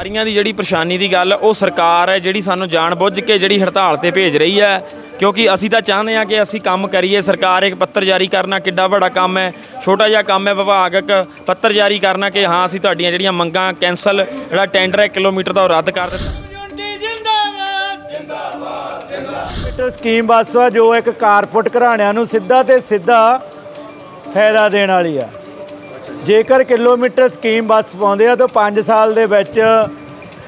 ਸਵਾਰੀਆਂ ਦੀ ਜਿਹੜੀ ਪਰੇਸ਼ਾਨੀ ਦੀ ਗੱਲ, ਉਹ ਸਰਕਾਰ ਹੈ ਜਿਹੜੀ ਸਾਨੂੰ ਜਾਣ ਬੁੱਝ ਕੇ ਜਿਹੜੀ ਹੜਤਾਲ ਤੇ ਭੇਜ ਰਹੀ ਹੈ। ਕਿਉਂਕਿ ਅਸੀਂ ਤਾਂ ਚਾਹੁੰਦੇ ਹਾਂ ਕਿ ਅਸੀਂ ਕੰਮ ਕਰੀਏ। ਸਰਕਾਰ ਇੱਕ ਪੱਤਰ ਜਾਰੀ ਕਰਨਾ ਕਿੱਡਾ ਵੱਡਾ ਕੰਮ ਹੈ। ਛੋਟਾ ਜਿਹਾ ਕੰਮ ਹੈ ਵਿਭਾਗਕ ਪੱਤਰ ਜਾਰੀ ਕਰਨਾ ਕਿ ਹਾਂ, ਅਸੀਂ ਤੁਹਾਡੀਆਂ ਜਿਹੜੀਆਂ ਮੰਗਾਂ ਕੈਂਸਲ, ਜਿਹੜਾ ਟੈਂਡਰ ਹੈ ਕਿਲੋਮੀਟਰ ਦਾ ਉਹ ਰੱਦ ਕਰ ਦਿੱਤਾ। ਕਿਲੋਮੀਟਰ ਸਕੀਮ ਬੱਸ ਆ, ਜੋ ਇੱਕ ਕਾਰਪੋਰੇਟ ਘਰਾਣਿਆਂ ਨੂੰ ਸਿੱਧਾ ਤੇ ਸਿੱਧਾ ਫਾਇਦਾ ਦੇਣ ਵਾਲੀ ਆ। ਜੇਕਰ ਕਿਲੋਮੀਟਰ ਸਕੀਮ ਬੱਸ ਪਾਉਂਦੇ ਆ ਤਾਂ 5 ਸਾਲ ਦੇ ਵਿੱਚ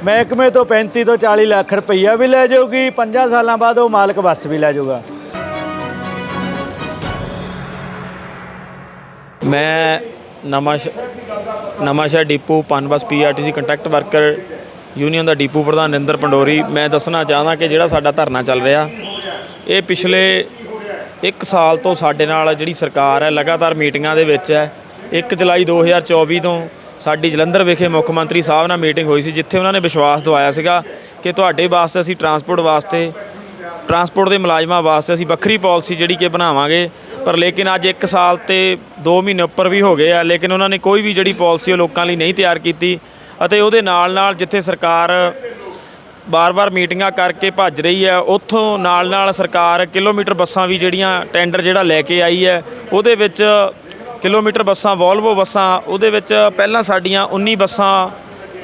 ਮਹਿਕਮੇ ਤੋਂ 35 ਤੋਂ 40 ਲੱਖ ਰੁਪਈਆ ਵੀ ਲੈ ਜਾਊਗੀ 5 ਸਾਲਾਂ ਬਾਅਦ ਉਹ ਮਾਲਕ ਬੱਸ ਵੀ ਲੈ ਜਾਊਗਾ। ਮੈਂ ਨਵਾਂ Nawanshahr depot PUNBUS PRTC contract worker union ਦਾ ਡਿਪੂ ਪ੍ਰਧਾਨ ਨਿੰਦਰ ਪੰਡੋਰੀ। ਮੈਂ ਦੱਸਣਾ ਚਾਹੁੰਦਾ ਕਿ ਜਿਹੜਾ ਸਾਡਾ ਧਰਨਾ ਚੱਲ ਰਿਹਾ, ਇਹ ਪਿਛਲੇ 1 ਸਾਲ ਤੋਂ ਸਾਡੇ ਨਾਲ ਜਿਹੜੀ ਸਰਕਾਰ ਹੈ, ਲਗਾਤਾਰ ਮੀਟਿੰਗਾਂ ਦੇ ਵਿੱਚ ਹੈ। 1 ਜੁਲਾਈ 2024 ਤੋਂ ਸਾਡੀ ਜਲੰਧਰ ਵਿਖੇ ਮੁੱਖ ਮੰਤਰੀ ਸਾਹਿਬ ਨਾਲ ਮੀਟਿੰਗ ਹੋਈ ਸੀ, ਜਿੱਥੇ ਉਹਨਾਂ ਨੇ ਵਿਸ਼ਵਾਸ ਦਵਾਇਆ ਸੀਗਾ ਕਿ ਤੁਹਾਡੇ ਵਾਸਤੇ ਅਸੀਂ ਟਰਾਂਸਪੋਰਟ ਵਾਸਤੇ, ਟਰਾਂਸਪੋਰਟ ਦੇ ਮੁਲਾਜ਼ਮਾਂ ਵਾਸਤੇ ਅਸੀਂ ਵੱਖਰੀ ਪਾਲਿਸੀ ਜਿਹੜੀ ਕਿ ਬਣਾਵਾਂਗੇ। ਪਰ ਲੇਕਿਨ ਅੱਜ 1 ਸਾਲ ਤੇ 2 ਮਹੀਨੇ ਉੱਪਰ ਵੀ ਹੋ ਗਏ ਆ, ਲੇਕਿਨ ਉਹਨਾਂ ਨੇ ਕੋਈ ਵੀ ਜਿਹੜੀ ਪਾਲਿਸੀ ਉਹ ਲੋਕਾਂ ਲਈ ਨਹੀਂ ਤਿਆਰ ਕੀਤੀ ਅਤੇ ਉਹਦੇ ਨਾਲ ਨਾਲ ਜਿੱਥੇ ਸਰਕਾਰ ਬਾਰ-ਬਾਰ ਮੀਟਿੰਗਾਂ ਕਰਕੇ ਭੱਜ ਰਹੀ ਹੈ, ਉੱਥੋਂ ਨਾਲ-ਨਾਲ ਸਰਕਾਰ ਕਿਲੋਮੀਟਰ ਬੱਸਾਂ ਵੀ ਜਿਹੜੀਆਂ ਟੈਂਡਰ ਜਿਹੜਾ ਲੈ ਕੇ ਆਈ ਹੈ, ਉਹਦੇ ਵਿੱਚ ਕਿਲੋਮੀਟਰ ਬੱਸਾਂ ਵੋਲਵੋ ਬੱਸਾਂ, ਉਹਦੇ ਵਿੱਚ ਪਹਿਲਾਂ ਸਾਡੀਆਂ 19 ਬੱਸਾਂ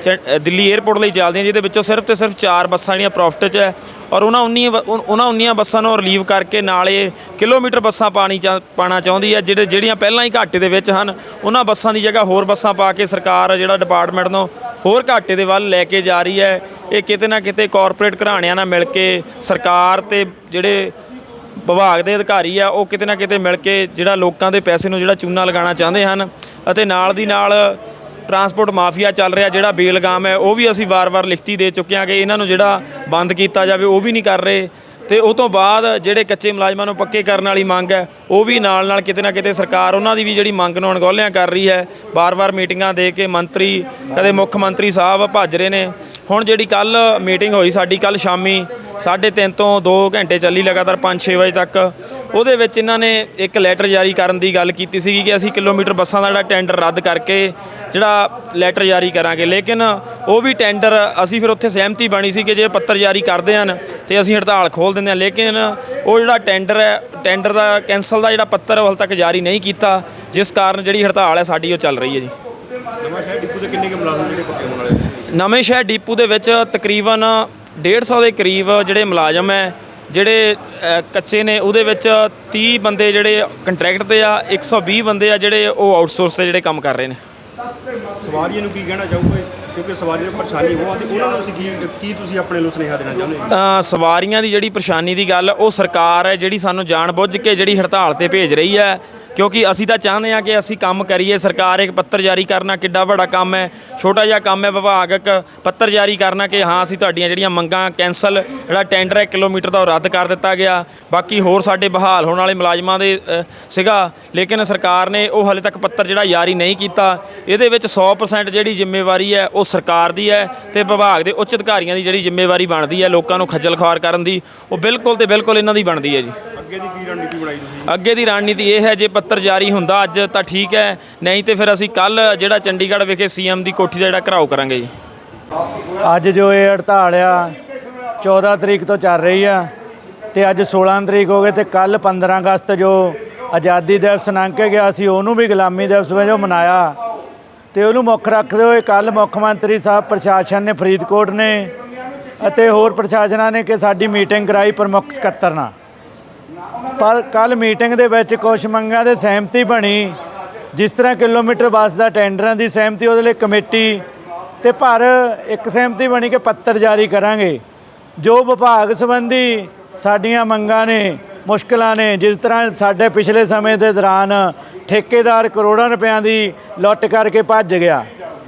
ਚ- ਦਿੱਲੀ 에ਅਰਪੋਰਟ ਲਈ ਚੱਲਦੀਆਂ, ਜਿਹਦੇ ਵਿੱਚੋਂ ਸਿਰਫ ਤੇ ਸਿਰਫ 4 ਬੱਸਾਂ ਜਿਹੜੀਆਂ ਪ੍ਰੋਫਿਟ 'ਚ ਹੈ ਔਰ ਉਹਨਾਂ 19 ਉਹਨਾਂ 19 ਬੱਸਾਂ ਨੂੰ ਰਿਲੀਵ ਕਰਕੇ ਨਾਲੇ ਕਿਲੋਮੀਟਰ ਬੱਸਾਂ ਪਾਣੀ ਚਾ- ਪਾਣਾ ਚਾਹੁੰਦੀ ਹੈ, ਜਿਹੜੇ, ਜਿਹੜੀਆਂ ਪਹਿਲਾਂ ਹੀ ਘਾਟੇ ਦੇ ਵਿੱਚ ਹਨ, ਉਹਨਾਂ ਬੱਸਾਂ ਦੀ ਜਗ੍ਹਾ ਹੋਰ ਬੱਸਾਂ ਪਾ ਕੇ ਸਰਕਾਰ ਜਿਹੜਾ ਡਿਪਾਰਟਮੈਂਟ ਨੂੰ ਹੋਰ ਘਾਟੇ ਦੇ ਵੱਲ ਲੈ ਕੇ ਜਾ ਰਹੀ ਹੈ, ਇਹ ਕਿਤੇ ਨਾ ਕਿਤੇ ਕਾਰਪੋਰੇਟ ਘਰਾਣਿਆਂ ਨਾਲ ਮਿਲ ਕੇ ਸਰਕਾਰ ਤੇ ਜਿਹੜੇ ਵਿਭਾਗ ਦੇ ਅਧਿਕਾਰੀ ਆ, ਉਹ ਕਿਤੇ ਨਾ ਕਿਤੇ ਮਿਲ ਕੇ ਜਿਹੜਾ ਲੋਕਾਂ ਦੇ ਪੈਸੇ ਨੂੰ ਜਿਹੜਾ ਚੂਨਾ ਲਗਾਉਣਾ ਚਾਹੁੰਦੇ ਹਨ ਅਤੇ ਨਾਲ ਦੀ ਨਾਲ ਟਰਾਂਸਪੋਰਟ ਮਾਫੀਆ ਚੱਲ ਰਿਹਾ ਜਿਹੜਾ ਬੇਲਗਾਮ ਹੈ, ਉਹ ਵੀ ਅਸੀਂ ਵਾਰ-ਵਾਰ ਲਿਖਤੀ ਦੇ ਚੁੱਕੇ ਹਾਂ ਕਿ ਇਹਨਾਂ ਨੂੰ ਜਿਹੜਾ ਬੰਦ ਕੀਤਾ ਜਾਵੇ, ਉਹ ਵੀ ਨਹੀਂ ਕਰ ਰਹੇ ਤੇ ਉਹ ਤੋਂ ਬਾਅਦ ਜਿਹੜੇ ਕੱਚੇ ਮੁਲਾਜ਼ਮਾਂ ਨੂੰ ਪੱਕੇ ਕਰਨ ਵਾਲੀ ਮੰਗ ਹੈ, ਉਹ ਵੀ ਨਾਲ ਨਾਲ ਕਿਤੇ ਨਾ ਕਿਤੇ ਸਰਕਾਰ ਉਹਨਾਂ ਦੀ ਵੀ ਜਿਹੜੀ ਮੰਗ ਨੂੰ ਅਣਗੌਲਿਆਂ ਕਰ ਰਹੀ ਹੈ। ਵਾਰ-ਵਾਰ ਮੀਟਿੰਗਾਂ ਦੇ ਕੇ ਮੰਤਰੀ, ਕਦੇ ਮੁੱਖ ਮੰਤਰੀ ਸਾਹਿਬ ਭੱਜ ਰਹੇ ਨੇ। ਹੁਣ ਜਿਹੜੀ ਕੱਲ ਮੀਟਿੰਗ ਹੋਈ ਸਾਡੀ ਕੱਲ ਸ਼ਾਮੀ 3:30 ਤੋਂ 2 ਘੰਟੇ ਚੱਲੀ ਲਗਾਤਾਰ 5-6 ਵਜੇ ਤੱਕ। ਉਹਦੇ ਵਿੱਚ ਇਹਨਾਂ ਨੇ ਇੱਕ ਲੈਟਰ ਜਾਰੀ ਕਰਨ ਦੀ ਗੱਲ ਕੀਤੀ ਸੀਗੀ ਕਿ ਅਸੀਂ ਕਿਲੋਮੀਟਰ ਬੱਸਾਂ ਦਾ ਜਿਹੜਾ ਟੈਂਡਰ ਰੱਦ ਕਰਕੇ ਜਿਹੜਾ ਲੈਟਰ ਜਾਰੀ ਕਰਾਂਗੇ। ਲੇਕਿਨ ਉਹ ਵੀ ਟੈਂਡਰ ਅਸੀਂ ਫਿਰ ਉੱਥੇ ਸਹਿਮਤੀ ਬਣੀ ਸੀ ਕਿ ਜੇ ਪੱਤਰ ਜਾਰੀ ਕਰਦੇ ਹਨ ਤੇ ਅਸੀਂ ਹੜਤਾਲ ਖੋਲ ਦਿੰਦੇ ਹਾਂ। ਲੇਕਿਨ ਉਹ ਜਿਹੜਾ ਟੈਂਡਰ ਹੈ ਟੈਂਡਰ ਦਾ ਕੈਂਸਲ ਦਾ ਜਿਹੜਾ ਪੱਤਰ ਹਾਲੇ ਤੱਕ ਜਾਰੀ ਨਹੀਂ ਕੀਤਾ ਜਿਸ ਕਾਰਨ ਜਿਹੜੀ ਹੜਤਾਲ ਹੈ ਸਾਡੀ ਉਹ ਚੱਲ ਰਹੀ ਹੈ ਜੀ। ਨਵਾਂ ਸ਼ਹਿਰ ਡਿਪੂ ਦੇ ਕਿੰਨੇ ਕੁ ਮੁਲਾਜ਼ਮ ਜਿਹੜੇ ਪੱਕੇ ਹੋਣ ਵਾਲੇ? ਨਵੇਂ ਸ਼ਹਿਰ ਡਿਪੂ ਦੇ ਵਿੱਚ ਤਕਰੀਬਨ 150 ਦੇ ਕਰੀਬ ਜਿਹੜੇ ਮੁਲਾਜ਼ਮ ਹੈ ਜਿਹੜੇ ਕੱਚੇ ਨੇ ਉਹਦੇ ਵਿੱਚ 30 ਬੰਦੇ ਜਿਹੜੇ ਕੰਟਰੈਕਟ ਤੇ ਆ 120 ਬੰਦੇ ਆ ਜਿਹੜੇ ਉਹ ਆਊਟਸੋਰਸ ਤੇ ਜਿਹੜੇ ਕੰਮ ਕਰ ਰਹੇ ਨੇ। ਸਵਾਰੀਆਂ ਨੂੰ ਕੀ ਕਹਿਣਾ ਚਾਹੋਗੇ? ਕਿਉਂਕਿ ਸਵਾਰੀਆਂ ਨੂੰ ਪਰੇਸ਼ਾਨੀ ਉਹ ਆਉਂਦੀ ਉਹਨਾਂ ਨੂੰ ਤੁਸੀਂ ਕੀ ਕੀ ਤੁਸੀਂ ਆਪਣੇ ਨੂੰ ਸੁਨੇਹਾ ਦੇਣਾ ਚਾਹੁੰਦੇ ਹੋ? ਸਵਾਰੀਆਂ ਦੀ ਜਿਹੜੀ ਪਰੇਸ਼ਾਨੀ ਦੀ ਗੱਲ ਉਹ ਸਰਕਾਰ ਹੈ ਜਿਹੜੀ ਸਾਨੂੰ ਜਾਣ ਬੁੱਝ ਕੇ ਜਿਹੜੀ ਹੜਤਾਲ ਤੇ ਭੇਜ ਰਹੀ ਹੈ। ਕਿਉਂਕਿ ਅਸੀਂ ਤਾਂ ਚਾਹੁੰਦੇ ਹਾਂ ਕਿ ਅਸੀਂ ਕੰਮ ਕਰੀਏ ਸਰਕਾਰ ਇੱਕ ਪੱਤਰ ਜਾਰੀ ਕਰਨਾ ਕਿੱਡਾ ਵੱਡਾ ਕੰਮ ਹੈ ਛੋਟਾ ਜਿਹਾ ਕੰਮ ਹੈ ਵਿਭਾਗਕ ਪੱਤਰ ਜਾਰੀ ਕਰਨਾ ਕਿ ਹਾਂ ਅਸੀਂ ਤੁਹਾਡੀਆਂ ਜਿਹੜੀਆਂ ਮੰਗਾਂ ਕੈਂਸਲ ਜਿਹੜਾ ਟੈਂਡਰ ਹੈ ਕਿਲੋਮੀਟਰ ਦਾ ਉਹ ਰੱਦ ਕਰ ਦਿੱਤਾ ਗਿਆ। ਬਾਕੀ ਹੋਰ ਸਾਡੇ ਬਹਾਲ ਹੋਣ ਵਾਲੇ ਮੁਲਾਜ਼ਮਾਂ ਦੇ ਸੀਗਾ। ਲੇਕਿਨ ਸਰਕਾਰ ਨੇ ਉਹ ਹਾਲੇ ਤੱਕ ਪੱਤਰ ਜਿਹੜਾ ਜਾਰੀ ਨਹੀਂ ਕੀਤਾ। ਇਹਦੇ ਵਿੱਚ 100% ਜਿਹੜੀ ਜ਼ਿੰਮੇਵਾਰੀ ਹੈ ਉਹ ਸਰਕਾਰ ਦੀ ਹੈ ਤੇ ਵਿਭਾਗ ਦੇ ਉੱਚ ਅਧਿਕਾਰੀਆਂ ਦੀ ਜਿਹੜੀ ਜ਼ਿੰਮੇਵਾਰੀ ਬਣਦੀ ਹੈ ਲੋਕਾਂ ਨੂੰ ਖੱਜਲ ਖੁਆਰ ਕਰਨ ਦੀ ਉਹ ਬਿਲਕੁਲ ਤੇ ਬਿਲਕੁਲ ਇਹਨਾਂ ਦੀ ਬਣਦੀ ਹੈ ਜੀ। ਅੱਗੇ ਦੀ ਕੀ ਰਣਨੀਤੀ ਬਣਾਈ ਤੁਸੀਂ? ਅੱਗੇ ਦੀ ਰਣਨੀਤੀ ਇਹ ਹੈ ਜੇ ਪੱਤਰ ਜਾਰੀ ਹੁੰਦਾ, ਅੱਜ ਤਾਂ ਠੀਕ ਹੈ। ਨਹੀਂ ਤੇ ਫਿਰ ਅਸੀਂ ਕੱਲ ਜਿਹੜਾ ਚੰਡੀਗੜ੍ਹ ਵਿਖੇ ਸੀਐਮ ਦੀ ਕੋਠੀ ਦਾ ਜਿਹੜਾ ਘਰਾਓ ਕਰਾਂਗੇ ਜੀ। ਅੱਜ ਜੋ ਇਹ ਹੜਤਾਲ ਆ 14 ਤਰੀਕ ਤੋਂ ਚੱਲ ਰਹੀ ਆ ਤੇ ਅੱਜ 16 ਤਰੀਕ ਹੋ ਗਏ ਤੇ ਕੱਲ 15 ਅਗਸਤ ਜੋ ਆਜ਼ਾਦੀ ਦਿਵਸ ਲੰਘ ਕੇ ਗਿਆ ਸੀ ਉਹਨੂੰ ਵੀ ਗੁਲਾਮੀ ਦਿਵਸ ਵਜੋਂ ਮਨਾਇਆ। ਤੇ ਉਹਨੂੰ ਮੁੱਖ ਰੱਖਦੇ ਹੋਏ ਕੱਲ ਮੁੱਖ ਮੰਤਰੀ ਸਾਹਿਬ ਪ੍ਰਸ਼ਾਸਨ ਨੇ ਫਰੀਦਕੋਟ ਨੇ ਅਤੇ ਹੋਰ ਪ੍ਰਸ਼ਾਸਨਾਂ ਨੇ ਕਿ ਸਾਡੀ ਮੀਟਿੰਗ ਕਰਾਈ ਪ੍ਰਮੁੱਖ ਸਕੱਤਰ ਨਾਲ। ਪਰ ਕੱਲ ਮੀਟਿੰਗ ਦੇ ਵਿੱਚ ਕੁਝ ਮੰਗਾਂ ਦੇ ਸਹਿਮਤੀ ਬਣੀ। ਜਿਸ ਤਰ੍ਹਾਂ ਕਿਲੋਮੀਟਰ ਬੱਸ ਦਾ ਟੈਂਡਰਾਂ ਦੀ ਸਹਿਮਤੀ, ਉਹਦੇ ਲਈ ਕਮੇਟੀ ਤੇ ਪਰ ਇੱਕ ਸਹਿਮਤੀ ਬਣੀ ਕਿ ਪੱਤਰ ਜਾਰੀ ਕਰਾਂਗੇ। ਜੋ ਵਿਭਾਗ ਸੰਬੰਧੀ ਸਾਡੀਆਂ ਮੰਗਾਂ ਨੇ, ਮੁਸ਼ਕਲਾਂ ਨੇ, ਜਿਸ ਤਰ੍ਹਾਂ ਸਾਡੇ ਪਿਛਲੇ ਸਮੇਂ ਦੇ ਦੌਰਾਨ ਠੇਕੇਦਾਰ ਕਰੋੜਾਂ ਰੁਪਇਆਂ ਦੀ ਲੁੱਟ ਕਰਕੇ ਭੱਜ ਗਿਆ,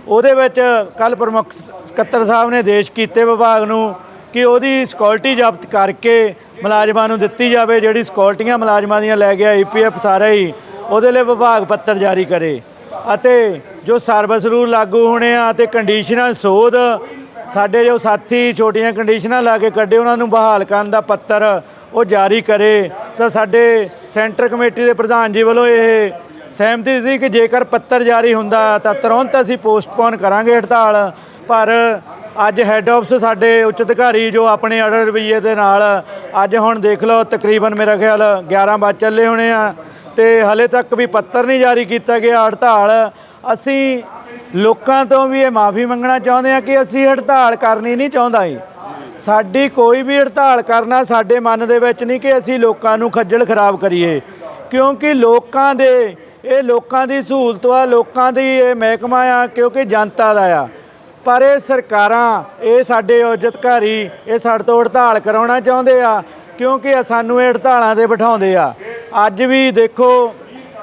ਉਹਦੇ ਵਿੱਚ ਕੱਲ ਪ੍ਰਮੁੱਖ ਸਕੱਤਰ ਸਾਹਿਬ ਨੇ ਦੇਸ਼ ਕੀਤੇ ਵਿਭਾਗ ਨੂੰ ਕਿ ਉਹਦੀ ਸਿਕਿਉਰਿਟੀ ਜ਼ਬਤ ਕਰਕੇ ਮੁਲਾਜ਼ਮਾਂ ਨੂੰ ਦਿੱਤੀ ਜਾਵੇ, ਜਿਹੜੀ ਸਿਕਿਉਰਿਟੀਆਂ ਮੁਲਾਜ਼ਮਾਂ ਦੀਆਂ ਲੈ ਗਿਆ ਈਪੀਐਫ ਸਾਰਾ ਹੀ, ਉਹਦੇ ਲਈ ਵਿਭਾਗ ਪੱਤਰ ਜਾਰੀ ਕਰੇ। ਅਤੇ ਜੋ ਸਰਵਿਸ ਰੂਲ ਲਾਗੂ ਹੋਣੇ ਆ ਤੇ ਕੰਡੀਸ਼ਨਾਂ ਸੋਧ, ਸਾਡੇ ਜੋ ਸਾਥੀ ਛੋਟੀਆਂ ਕੰਡੀਸ਼ਨਾਂ ਲਾ ਕੇ ਕੱਢੇ, ਉਹਨਾਂ ਨੂੰ ਬਹਾਲ ਕਰਨ ਦਾ ਪੱਤਰ ਉਹ ਜਾਰੀ ਕਰੇ। ਤਾਂ ਸਾਡੇ ਸੈਂਟਰ ਕਮੇਟੀ ਦੇ ਪ੍ਰਧਾਨ ਜੀ ਵੱਲੋਂ ਇਹ ਸਹਿਮਤੀ ਸੀ ਕਿ ਜੇਕਰ ਪੱਤਰ ਜਾਰੀ ਹੁੰਦਾ, ਤਾਂ ਤੁਰੰਤ ਅਸੀਂ ਪੋਸਟਪੋਨ ਕਰਾਂਗੇ ਹੜਤਾਲ। ਪਰ ਅੱਜ ਹੈੱਡ ਆਫਿਸ ਸਾਡੇ ਉੱਚ ਅਧਿਕਾਰੀ ਜੋ ਆਪਣੇ ਅੜਰ ਰਵਈਏ ਦੇ ਨਾਲ, ਅੱਜ ਹੁਣ ਦੇਖ ਲਓ ਤਕਰੀਬਨ ਮੇਰਾ ਖਿਆਲ 11 ਵੱਜ ਚੱਲੇ ਹੋਣੇ ਆ, ਤੇ ਹਲੇ ਤੱਕ ਵੀ ਪੱਤਰ ਨਹੀਂ ਜਾਰੀ ਕੀਤਾ ਗਿਆ ਹੜਤਾਲ। ਅਸੀਂ ਲੋਕਾਂ ਤੋਂ ਵੀ ਇਹ ਮਾਫੀ ਮੰਗਣਾ ਚਾਹੁੰਦੇ ਆ ਕਿ ਅਸੀਂ ਹੜਤਾਲ ਕਰਨੀ ਨਹੀਂ ਚਾਹੁੰਦਾ ਜੀ। ਸਾਡੀ ਕੋਈ ਵੀ ਹੜਤਾਲ ਕਰਨਾ ਸਾਡੇ ਮਨ ਦੇ ਵਿੱਚ ਨਹੀਂ ਕਿ ਅਸੀਂ ਲੋਕਾਂ ਨੂੰ ਖੱਜਲ ਖਰਾਬ ਕਰੀਏ। ਕਿਉਂਕਿ ਲੋਕਾਂ ਦੇ, ਇਹ ਲੋਕਾਂ ਦੀ ਸਹੂਲਤ ਆ, ਲੋਕਾਂ ਦੀ ਇਹ ਮਹਿਕਮਾ ਆ, ਕਿਉਂਕਿ ਜਨਤਾ ਦਾ ਆ। ਪਰ ਇਹ ਸਰਕਾਰਾਂ, ਇਹ ਸਾਡੇ ਔਜਤਕਾਰੀ, ਇਹ ਸਾਡੇ ਤੋਂ ਹੜਤਾਲ ਕਰਾਉਣਾ ਚਾਹੁੰਦੇ ਆ, ਕਿਉਂਕਿ ਸਾਨੂੰ ਇਹ ਹੜਤਾਲਾਂ ਤੇ ਬਿਠਾਉਂਦੇ ਆ। ਅੱਜ ਵੀ ਦੇਖੋ,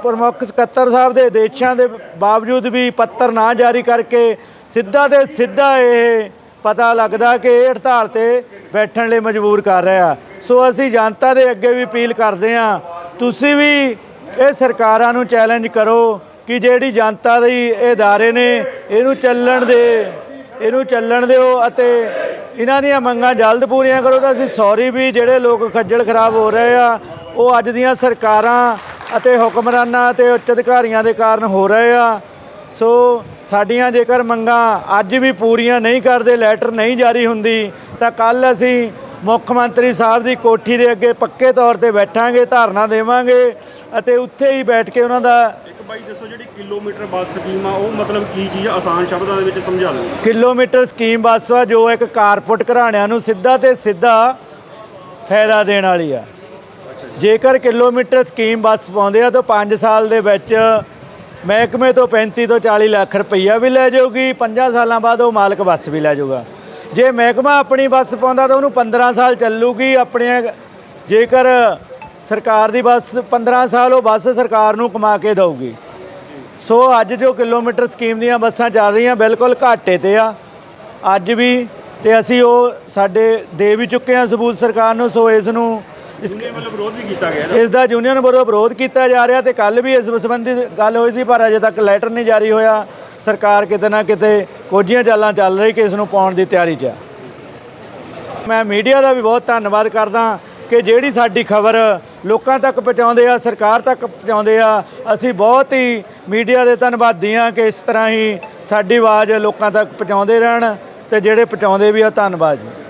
ਪ੍ਰਮੁੱਖ ਸਕੱਤਰ ਸਾਹਿਬ ਦੇ ਦੇਸ਼ਾਂ ਦੇ ਬਾਵਜੂਦ ਵੀ ਪੱਤਰ ਨਾ ਜਾਰੀ ਕਰਕੇ ਸਿੱਧਾ ਤੇ ਸਿੱਧਾ ਇਹ ਪਤਾ ਲੱਗਦਾ ਕਿ ਇਹ ਹੜਤਾਲ ਤੇ ਬੈਠਣ ਲਈ ਮਜਬੂਰ ਕਰ ਰਿਹਾ ਸੋ ਅਸੀਂ ਜਨਤਾ ਦੇ ਅੱਗੇ ਵੀ ਅਪੀਲ ਕਰਦੇ ਹਾਂ ਤੁਸੀਂ ਵੀ ਇਹ ਸਰਕਾਰਾਂ ਨੂੰ ਚੈਲੰਜ ਕਰੋ ਕਿ ਜਿਹੜੀ ਜਨਤਾ ਦੇ ਇਹ ادارے ਨੇ ਇਹਨੂੰ ਚੱਲਣ ਦੇ ਇਹਨੂੰ ਚੱਲਣ ਦਿਓ ਅਤੇ ਇਹਨਾਂ ਦੀਆਂ ਮੰਗਾਂ ਜਲਦ ਪੂਰੀਆਂ ਕਰੋ ਤਾਂ ਅਸੀਂ ਸੌਰੀ ਵੀ ਜਿਹੜੇ ਲੋਕ ਖੱਜਲ ਖਰਾਬ ਹੋ ਰਹੇ ਆ ਉਹ ਅੱਜ ਦੀਆਂ ਸਰਕਾਰਾਂ ਅਤੇ ਹੁਕਮਰਾਨਾਂ ਅਤੇ ਉੱਚ ਅਧਿਕਾਰੀਆਂ ਦੇ ਕਾਰਨ ਹੋ ਰਹੇ ਆ ਸੋ ਸਾਡੀਆਂ ਜੇਕਰ ਮੰਗਾਂ ਅੱਜ ਵੀ ਪੂਰੀਆਂ ਨਹੀਂ ਕਰਦੇ ਲੈਟਰ ਨਹੀਂ ਜਾਰੀ ਹੁੰਦੀ ਤਾਂ ਕੱਲ ਅਸੀਂ ਮੁੱਖ ਮੰਤਰੀ ਸਾਹਿਬ ਦੀ ਕੋਠੀ ਦੇ ਅੱਗੇ ਪੱਕੇ ਤੌਰ ਤੇ ਬੈਠਾਂਗੇ ਧਰਨਾ ਦੇਵਾਂਗੇ ਅਤੇ ਉੱਥੇ ਹੀ ਬੈਠ ਕੇ ਉਹਨਾਂ ਦਾ ਇੱਕ ਬਾਈ ਦੱਸੋ ਜਿਹੜੀ ਕਿਲੋਮੀਟਰ ਬੱਸ ਸਕੀਮ ਆ ਉਹ ਮਤਲਬ ਕੀ ਚੀਜ਼ ਆ? ਆਸਾਨ ਸ਼ਬਦਾਂ ਦੇ ਵਿੱਚ ਸਮਝਾ ਦਿਓ। ਕਿਲੋਮੀਟਰ ਸਕੀਮ ਬੱਸ ਆ ਜੋ ਇੱਕ ਕਾਰਪੋਰੇਟ ਘਰਾਣਿਆਂ ਨੂੰ ਸਿੱਧਾ ਤੇ ਸਿੱਧਾ ਫਾਇਦਾ ਦੇਣ ਵਾਲੀ ਆ। ਜੇਕਰ ਕਿਲੋਮੀਟਰ ਸਕੀਮ ਬੱਸ ਪਾਉਂਦੇ ਆ ਤਾਂ 5 ਸਾਲ ਦੇ ਵਿੱਚ ਮਹਿਕਮੇ ਤੋਂ 35 ਤੋਂ 40 ਲੱਖ ਰੁਪਈਆ ਵੀ ਲੈ ਜਾਊਗੀ 5 ਸਾਲਾਂ ਬਾਅਦ ਉਹ ਮਾਲਕ ਬੱਸ ਵੀ ਲੈ ਜਾਊਗਾ। ਜੇ ਮਹਿਕਮਾ ਆਪਣੀ ਬੱਸ ਪਾਉਂਦਾ ਤਾਂ ਉਹਨੂੰ 15 ਸਾਲ ਚੱਲੂਗੀ ਆਪਣੇ ਜੇਕਰ ਸਰਕਾਰ ਦੀ ਬੱਸ 15 ਸਾਲ ਉਹ ਬੱਸ ਸਰਕਾਰ ਨੂੰ ਕਮਾ ਕੇ ਦਊਗੀ। ਸੋ ਅੱਜ ਜੋ ਕਿਲੋਮੀਟਰ ਸਕੀਮ ਦੀਆਂ ਬੱਸਾਂ ਚੱਲ ਰਹੀਆਂ ਬਿਲਕੁਲ ਘਾਟੇ ਤੇ ਆ। ਅੱਜ ਵੀ ਤੇ ਅਸੀਂ ਉਹ ਸਾਡੇ ਦੇ ਵੀ ਚੁੱਕੇ ਹਾਂ ਸਬੂਤ ਸਰਕਾਰ ਨੂੰ ਸੋ ਇਸ ਨੂੰ ਇਸ ਮਤਲਬ ਵਿਰੋਧ ਵੀ ਕੀਤਾ ਗਿਆ ਇਸ ਦਾ ਯੂਨੀਅਨ ਵੱਲੋਂ ਵਿਰੋਧ ਕੀਤਾ ਜਾ ਰਿਹਾ ਤੇ ਕੱਲ ਵੀ ਇਸ ਸੰਬੰਧੀ ਗੱਲ ਹੋਈ ਸੀ ਪਰ ਅਜੇ ਤੱਕ ਲੈਟਰ ਨਹੀਂ ਜਾਰੀ ਹੋਇਆ। ਸਰਕਾਰ ਕਿਤੇ ਨਾ ਕਿਤੇ ਕੋਝੀਆਂ ਚਾਲਾਂ ਚੱਲ ਰਹੀ ਕਿ ਇਸ ਨੂੰ ਪਾਉਣ ਦੀ ਤਿਆਰੀ 'ਚ ਆ। ਮੈਂ ਮੀਡੀਆ ਦਾ ਵੀ ਬਹੁਤ ਧੰਨਵਾਦ ਕਰਦਾ ਕਿ ਜਿਹੜੀ ਸਾਡੀ ਖਬਰ ਲੋਕਾਂ ਤੱਕ ਪਹੁੰਚਾਉਂਦੇ ਆ, ਸਰਕਾਰ ਤੱਕ ਪਹੁੰਚਾਉਂਦੇ ਆ, ਅਸੀਂ ਬਹੁਤ ਹੀ ਮੀਡੀਆ ਦੇ ਧੰਨਵਾਦੀ ਹਾਂ ਕਿ ਇਸ ਤਰ੍ਹਾਂ ਹੀ ਸਾਡੀ ਆਵਾਜ਼ ਲੋਕਾਂ ਤੱਕ ਪਹੁੰਚਾਉਂਦੇ ਰਹਿਣ ਤੇ ਜਿਹੜੇ ਪਹੁੰਚਾਉਂਦੇ ਵੀ ਆ, ਧੰਨਵਾਦ ਜੀ।